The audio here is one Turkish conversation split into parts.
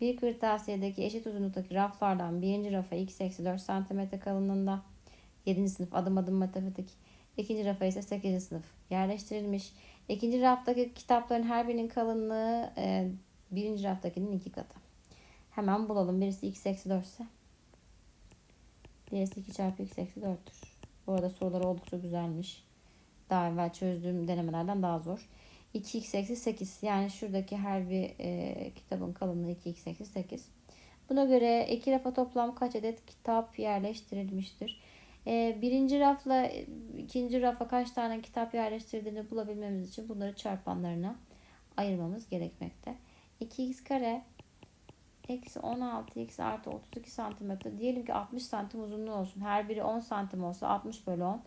Bir kırtasiyedeki eşit uzunluktaki raflardan birinci rafa x eksi 4 cm kalınlığında 7. sınıf adım adım matematik. İkinci rafa ise 8. sınıf yerleştirilmiş. İkinci raftaki kitapların her birinin kalınlığı e, birinci raftakinin iki katı. Hemen bulalım. Birisi x eksi 4 ise diğerisi 2 çarpı x eksi 4'tür. Bu arada sorular oldukça güzelmiş. Daha evvel çözdüğüm denemelerden daha zor. 2x eksi 8 yani şuradaki her bir e, kitabın kalınlığı 2x eksi 8. Buna göre iki rafa toplam kaç adet kitap yerleştirilmiştir? E, birinci rafla ikinci rafa kaç tane kitap yerleştirdiğini bulabilmemiz için bunları çarpanlarına ayırmamız gerekmekte. 2x kare eksi 16x artı 32 santimetre diyelim ki 60 santim uzunluğu olsun. Her biri 10 santim olsa 60 bölü 10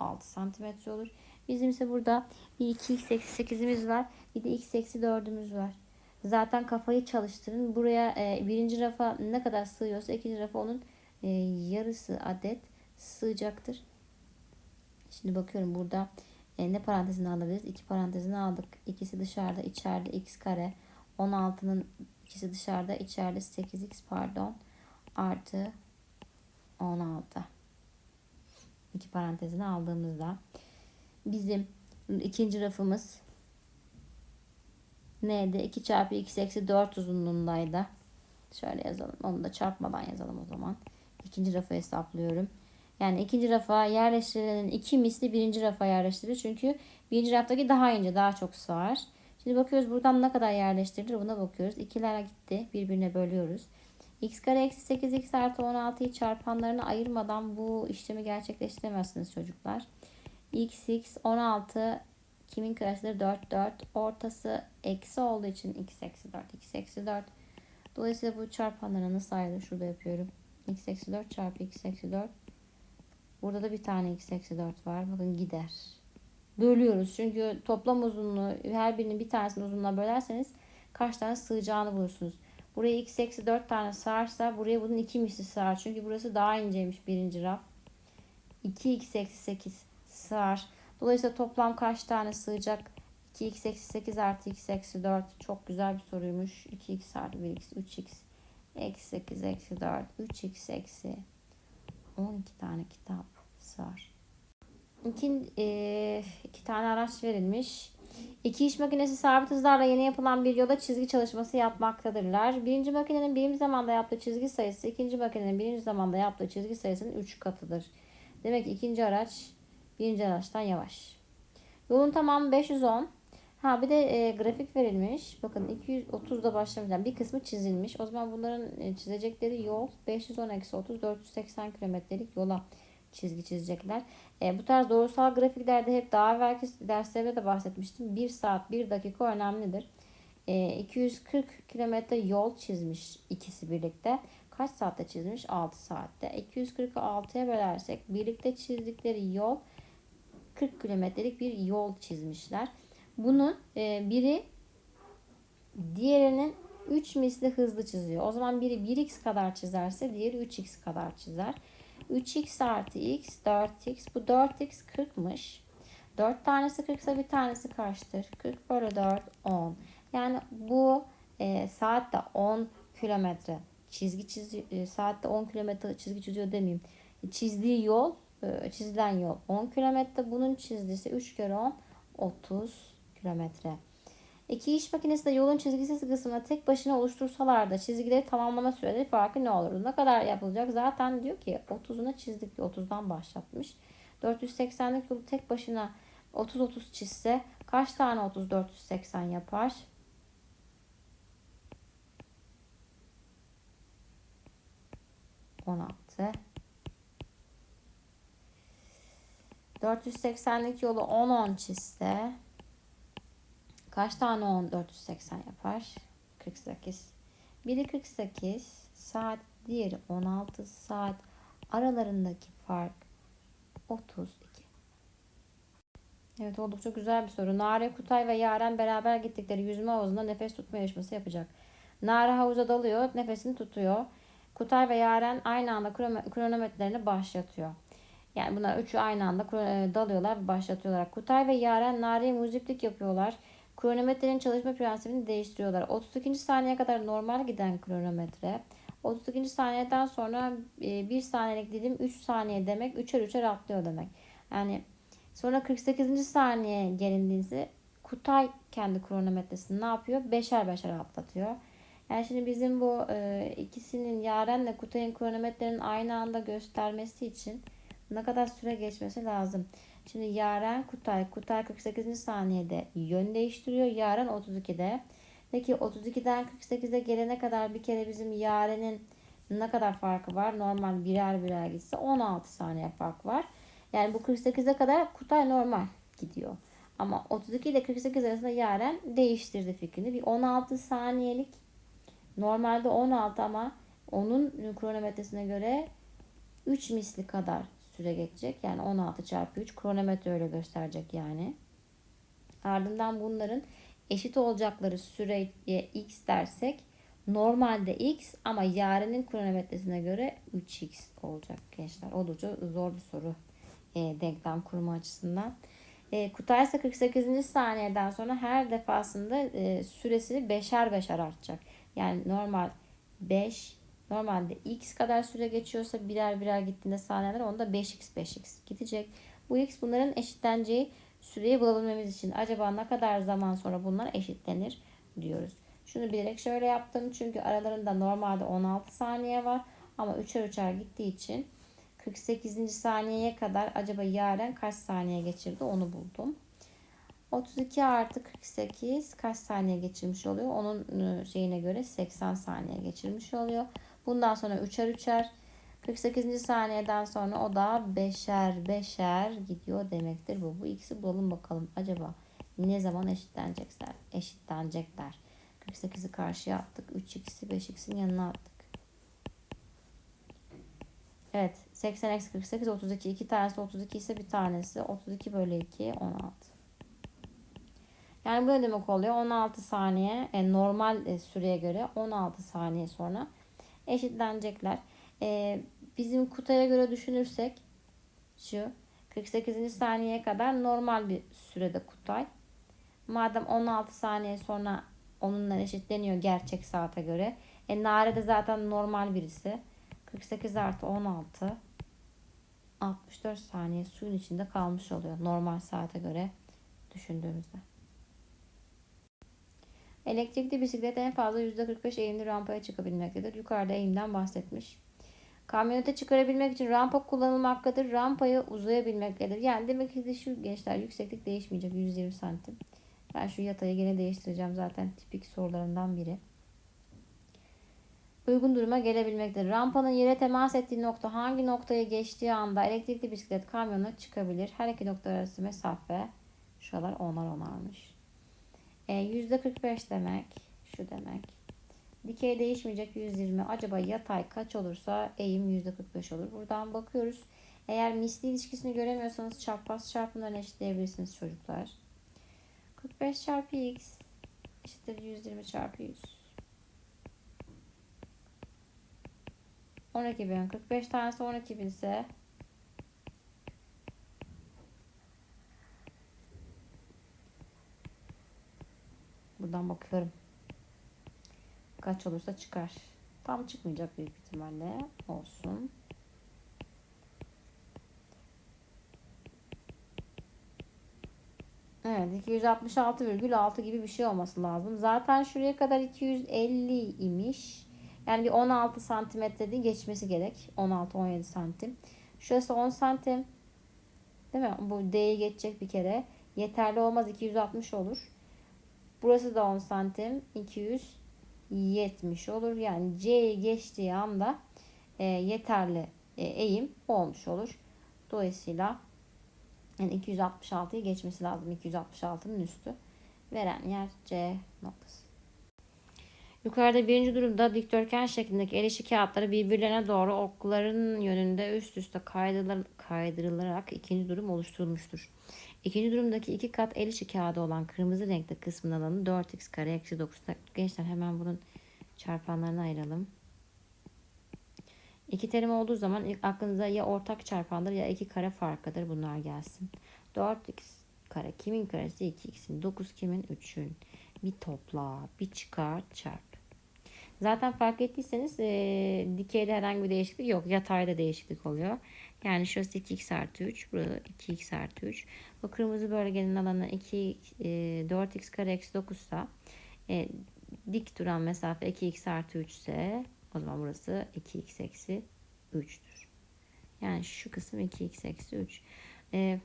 6 santimetre olur. Bizim ise burada bir 2x eksi 8'imiz var. Bir de x eksi 4'ümüz var. Zaten kafayı çalıştırın. Buraya e, birinci rafa ne kadar sığıyorsa ikinci rafa onun e, yarısı adet sığacaktır. Şimdi bakıyorum burada e, ne parantezini alabiliriz? İki parantezini aldık. İkisi dışarıda, içeride x kare. 16'nın ikisi dışarıda, içeride 8x pardon. Artı 16. İki parantezini aldığımızda bizim ikinci rafımız neydi? 2 çarpı x eksi 4 uzunluğundaydı. Şöyle yazalım. Onu da çarpmadan yazalım o zaman. İkinci rafı hesaplıyorum. Yani ikinci rafa yerleştirilenin iki misli birinci rafa yerleştirilir. Çünkü birinci raftaki daha ince, daha çok sığar. Şimdi bakıyoruz buradan ne kadar yerleştirilir buna bakıyoruz. İkiler gitti. Birbirine bölüyoruz. x kare eksi 8x artı 16'yı çarpanlarına ayırmadan bu işlemi gerçekleştiremezsiniz çocuklar. X x 16 kimin karesidir? 4 4. Ortası eksi olduğu için x eksi 4. x eksi 4. Dolayısıyla bu çarpanlara nasıl ayrılır? Şurada yapıyorum. x eksi 4 çarpı x eksi 4 Burada da bir tane x eksi 4 var. Bakın gider. Bölüyoruz. Çünkü toplam uzunluğu her birinin bir tanesinin uzunluğuna bölerseniz kaç tane sığacağını bulursunuz. Buraya x eksi 4 tane sığarsa buraya bunun 2 misli sığar. Çünkü burası daha inceymiş birinci raf. 2x eksi 8 sığar. Dolayısıyla toplam kaç tane sığacak? 2x eksi 8 artı x eksi 4. Çok güzel bir soruymuş. 2x artı 1x 3x eksi 8 eksi 4 3x eksi 12 tane kitap sığar. İki, e, iki tane araç verilmiş. İki iş makinesi sabit hızlarla yeni yapılan bir yola çizgi çalışması yapmaktadırlar. Birinci makinenin birinci zamanda yaptığı çizgi sayısı ikinci makinenin birinci zamanda yaptığı çizgi sayısının 3 katıdır. Demek ki ikinci araç birinci araçtan yavaş. Yolun tamamı 510. Ha bir de e, grafik verilmiş. Bakın 230'da başlamış. Yani bir kısmı çizilmiş. O zaman bunların e, çizecekleri yol 510 eksi 30 480 kilometrelik yola çizgi çizecekler. E, bu tarz doğrusal grafiklerde hep daha evvelki derslerde de bahsetmiştim. 1 saat 1 dakika önemlidir. E, 240 kilometre yol çizmiş ikisi birlikte. Kaç saatte çizmiş? 6 saatte. 240'ı 6'ya bölersek birlikte çizdikleri yol 40 kilometrelik bir yol çizmişler. Bunun e, biri diğerinin 3 misli hızlı çiziyor. O zaman biri 1x kadar çizerse diğeri 3x kadar çizer. 3x artı x 4x. Bu 4x 40'mış. 4 tanesi 40 ise bir tanesi kaçtır? 40 bölü 4 10. Yani bu e, saatte 10 kilometre çizgi çiziyor. E, saatte 10 kilometre çizgi çiziyor demeyeyim. Çizdiği yol çizilen yol 10 kilometre. Bunun çizdisi 3 kere 10 30 kilometre. İki iş makinesi de yolun çizgisiz kısmını tek başına oluştursalar da çizgileri tamamlama süreleri farkı ne olur? Ne kadar yapılacak? Zaten diyor ki 30'una çizdik. 30'dan başlatmış. 480'lik yolu tek başına 30-30 çizse kaç tane 30 480 yapar? On altı. 480'lik yolu 10-10 çizse Kaç tane 10 480 yapar? 48. Biri 48 saat, diğeri 16 saat. Aralarındaki fark 32. Evet oldukça güzel bir soru. Nare, Kutay ve Yaren beraber gittikleri yüzme havuzunda nefes tutma yarışması yapacak. Nare havuza dalıyor, nefesini tutuyor. Kutay ve Yaren aynı anda kronometrelerini başlatıyor. Yani bunlar üçü aynı anda dalıyorlar ve başlatıyorlar. Kutay ve Yaren Nare'ye muziplik yapıyorlar. kronometrenin çalışma prensibini değiştiriyorlar. 32. saniyeye kadar normal giden kronometre 32. saniyeden sonra 1 saniyelik dilim 3 saniye demek. 3'er 3'er atlıyor demek. Yani sonra 48. saniye gelindiğinde Kutay kendi kronometresini ne yapıyor? Beşer beşer atlatıyor. Yani şimdi bizim bu e, ikisinin Yaren'le Kutay'ın kronometrenin aynı anda göstermesi için ne kadar süre geçmesi lazım. Şimdi Yaren Kutay, Kutay 48. saniyede yön değiştiriyor. Yaren 32'de. Peki 32'den 48'e gelene kadar bir kere bizim Yaren'in ne kadar farkı var? Normal birer birer gitse 16 saniye fark var. Yani bu 48'e kadar Kutay normal gidiyor. Ama 32 ile 48 arasında Yaren değiştirdi fikrini. Bir 16 saniyelik normalde 16 ama onun kronometresine göre 3 misli kadar süre geçecek. Yani 16 çarpı 3 kronometre öyle gösterecek yani. Ardından bunların eşit olacakları süreye x dersek normalde x ama yarının kronometresine göre 3x olacak gençler. Oldukça zor bir soru e, denklem kurma açısından. E, Kutay ise 48. saniyeden sonra her defasında e, süresini beşer beşer artacak. Yani normal 5 normalde x kadar süre geçiyorsa birer birer gittiğinde saniyeler onda 5x 5x gidecek. Bu x bunların eşitleneceği süreyi bulabilmemiz için acaba ne kadar zaman sonra bunlar eşitlenir diyoruz. Şunu bilerek şöyle yaptım çünkü aralarında normalde 16 saniye var ama 3'er 3'er gittiği için 48. saniyeye kadar acaba Yaren kaç saniye geçirdi onu buldum. 32 artı 48 kaç saniye geçirmiş oluyor? Onun ıı, şeyine göre 80 saniye geçirmiş oluyor. Bundan sonra üçer üçer 48. saniyeden sonra o da beşer beşer gidiyor demektir bu. Bu ikisi bulalım bakalım. Acaba ne zaman eşitlenecekler? Eşitlenecekler. 48'i karşıya attık. 3x'i 5x'in yanına attık. Evet. 80 eksi 48 32. İki tanesi 32 ise bir tanesi 32 bölü 2 16. Yani bu ne demek oluyor? 16 saniye e, normal e, süreye göre 16 saniye sonra eşitlenecekler. E, bizim kutaya göre düşünürsek şu 48. saniyeye kadar normal bir sürede kutay. Madem 16 saniye sonra onunla eşitleniyor gerçek saate göre. E Nare de zaten normal birisi. 48 artı 16 64 saniye suyun içinde kalmış oluyor normal saate göre düşündüğümüzde. Elektrikli bisiklet en fazla %45 eğimli rampaya çıkabilmektedir. Yukarıda eğimden bahsetmiş. Kamyonete çıkarabilmek için rampa kullanılmaktadır. Rampayı uzayabilmektedir. Yani demek ki de şu gençler yükseklik değişmeyecek 120 santim. Ben şu yatayı gene değiştireceğim zaten tipik sorularından biri. Uygun duruma gelebilmektedir. Rampanın yere temas ettiği nokta hangi noktayı geçtiği anda elektrikli bisiklet kamyona çıkabilir. Her iki nokta arası mesafe şuralar onar onarmış. E, %45 demek şu demek. Dikey değişmeyecek 120. Acaba yatay kaç olursa eğim %45 olur. Buradan bakıyoruz. Eğer misli ilişkisini göremiyorsanız çarpaz çarpımlarını eşitleyebilirsiniz çocuklar. 45 çarpı x eşittir 120 çarpı 100. 12 bin. 45 tanesi 12 bin ise Buradan bakıyorum. Kaç olursa çıkar. Tam çıkmayacak büyük ihtimalle. Olsun. Evet 266,6 gibi bir şey olması lazım. Zaten şuraya kadar 250 imiş. Yani bir 16 santimetrede geçmesi gerek. 16-17 santim. Şurası 10 santim. Değil mi? Bu D'yi geçecek bir kere. Yeterli olmaz 260 olur. Burası da 10 santim. 270 olur. Yani C'yi geçtiği anda e, yeterli e, eğim olmuş olur. Dolayısıyla yani 266'yı geçmesi lazım. 266'nın üstü. Veren yer C noktası. Yukarıda birinci durumda dikdörtgen şeklindeki el işi kağıtları birbirlerine doğru okların yönünde üst üste kaydırılarak ikinci durum oluşturulmuştur. İkinci durumdaki iki kat el işi kağıdı olan kırmızı renkte kısmın alanı 4x kare eksi 9. Gençler hemen bunun çarpanlarını ayıralım. İki terim olduğu zaman ilk aklınıza ya ortak çarpandır ya iki kare farkıdır bunlar gelsin. 4x kare. Kimin karesi? 2x'in. 9 kimin? 3'ün. Bir topla, bir çıkar, çarp. Zaten fark ettiyseniz e, dikeyde herhangi bir değişiklik yok. Yatayda değişiklik oluyor. Yani şurası 2x artı 3. Burada 2x artı 3. Bu kırmızı bölgenin alanı 2, e, 4x kare eksi 9 ise e, dik duran mesafe 2x artı 3 ise o zaman burası 2x eksi 3'tür. Yani şu kısım 2x eksi 3. E,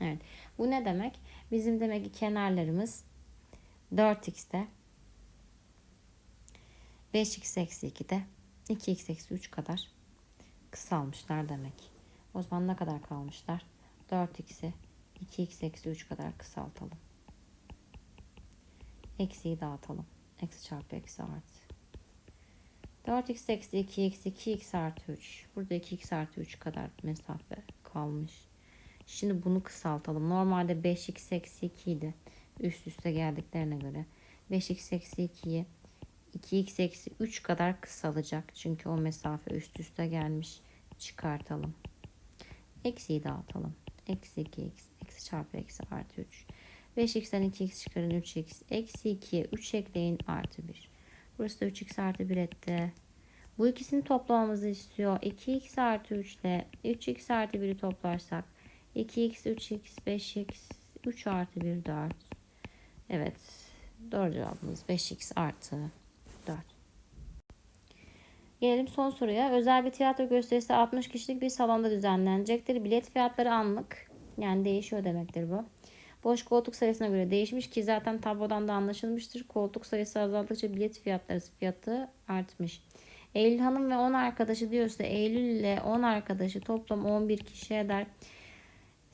evet. Bu ne demek? Bizim demek ki kenarlarımız 4x'te 5x eksi 2'de 2x eksi 3 kadar kısalmışlar demek. O zaman ne kadar kalmışlar? 4x'i 2x eksi 3 kadar kısaltalım. Eksiyi dağıtalım. Eksi çarpı eksi artı. 4x eksi 2x 2x artı 3. Burada 2x artı 3 kadar mesafe kalmış. Şimdi bunu kısaltalım. Normalde 5x eksi 2 idi. Üst üste geldiklerine göre. 5x eksi 2'yi 2x eksi 3 kadar kısalacak. Çünkü o mesafe üst üste gelmiş. Çıkartalım. Eksiyi dağıtalım. Eksi 2x. Eksi çarpı eksi artı 3. 5x'ten 2x çıkarın 3x. Eksi 2'ye 3 ekleyin artı 1. Burası da 3x artı 1 etti. Bu ikisini toplamamızı istiyor. 2x artı 3 ile 3x artı 1'i toplarsak 2x, 3x, 5x, 3 artı 1, 4. Evet. Doğru cevabımız 5x artı 4. Gelelim son soruya. Özel bir tiyatro gösterisi 60 kişilik bir salonda düzenlenecektir. Bilet fiyatları anlık. Yani değişiyor demektir bu. Boş koltuk sayısına göre değişmiş ki zaten tablodan da anlaşılmıştır. Koltuk sayısı azaldıkça bilet fiyatları fiyatı artmış. Eylül Hanım ve 10 arkadaşı diyorsa Eylül ile 10 arkadaşı toplam 11 kişi eder.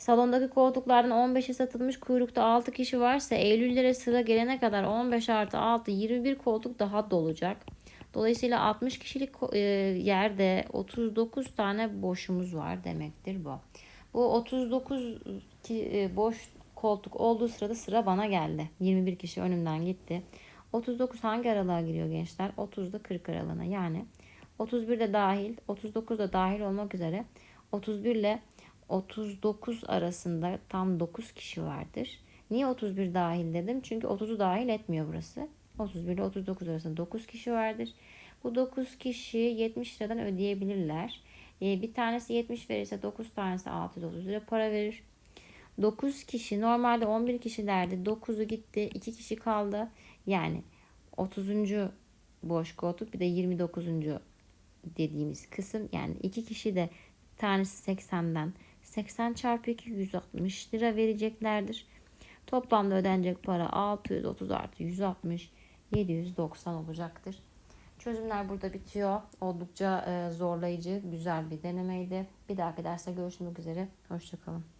Salondaki koltuklardan 15'i satılmış kuyrukta 6 kişi varsa Eylüllere sıra gelene kadar 15 artı 6 21 koltuk daha dolacak. Dolayısıyla 60 kişilik e, yerde 39 tane boşumuz var demektir bu. Bu 39 ki, e, boş koltuk olduğu sırada sıra bana geldi. 21 kişi önümden gitti. 39 hangi aralığa giriyor gençler? 30'da 40 aralığına yani 31 de dahil 39 da dahil olmak üzere 31 ile 39 arasında tam 9 kişi vardır. Niye 31 dahil dedim? Çünkü 30'u dahil etmiyor burası. 31 ile 39 arasında 9 kişi vardır. Bu 9 kişi 70 liradan ödeyebilirler. Ee, bir tanesi 70 verirse 9 tanesi 630 lira para verir. 9 kişi normalde 11 kişilerdi. 9'u gitti. 2 kişi kaldı. Yani 30. boş koltuk bir de 29. dediğimiz kısım yani 2 kişi de tanesi 80'den 80 çarpı 2 160 lira vereceklerdir. Toplamda ödenecek para 630 artı 160 790 olacaktır. Çözümler burada bitiyor. Oldukça zorlayıcı, güzel bir denemeydi. Bir dahaki derste görüşmek üzere. Hoşçakalın.